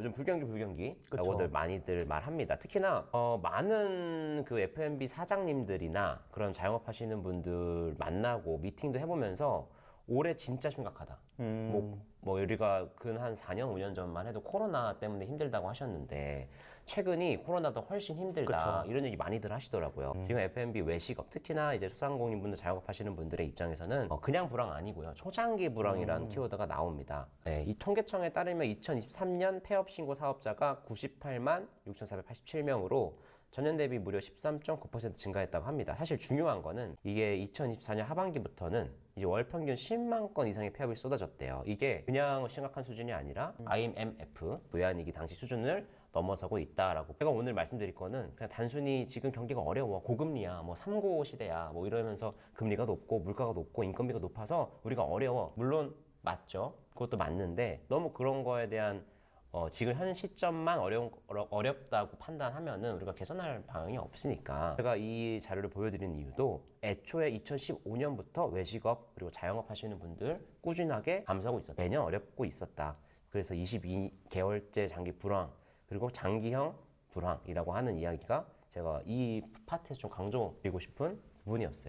요즘 불경기 불경기라고들. 많이들 말합니다. 특히나 어, 많은 그 F&B 사장님들이나 그런 자영업 하시는 분들 만나고 미팅도 해보면서 올해 진짜 심각하다. 음. 뭐, 뭐 우리가 근 한 4년 5년 전만 해도 코로나 때문에 힘들다고 하셨는데 최근이 코로나도 훨씬 힘들다 그쵸. 음. 이런 얘기 많이들 하시더라고요. 지금 F&B 외식업 특히나 이제 소상공인분들 자영업 하시는 분들의 입장에서는 어, 그냥 불황 아니고요. 초장기 불황이라는 음. 키워드가 나옵니다. 네, 이 통계청에 따르면 2023년 폐업 신고 사업자가 98만 6,487명으로 전년 대비 무려 13.9% 증가했다고 합니다. 사실 중요한 거는 이게 2024년 하반기부터는 이제 월 평균 10만 건 이상의 폐업이 쏟아졌대요. 이게 그냥 심각한 수준이 아니라 IMF 외환위기 당시 수준을 넘어서고 있다라고. 제가 오늘 말씀드릴 거는 그냥 단순히 지금 경기가 어려워 고금리야 뭐 삼고 시대야 뭐 이러면서 금리가 높고 물가가 높고 인건비가 높아서 우리가 어려워. 물론 맞죠. 그것도 맞는데 너무 그런 거에 대한 어, 지금 현 시점만 어려운, 어려- 어렵 다고 판단하면은 우리가 개선할 방향이 없으니까 제가 이 자료를 보여드리는 이유도 애초에 2015년부터 외식업 그리고 자영업 하시는 분들 꾸준하게 감소하고 있었다. 매년 어렵고 있었다. 그래서 22개월째 장기 불황 그리고 장기형 불황이라고 하는 이야기가 제가 이 파트에서 좀 강조드리고 싶은 부분이었어요.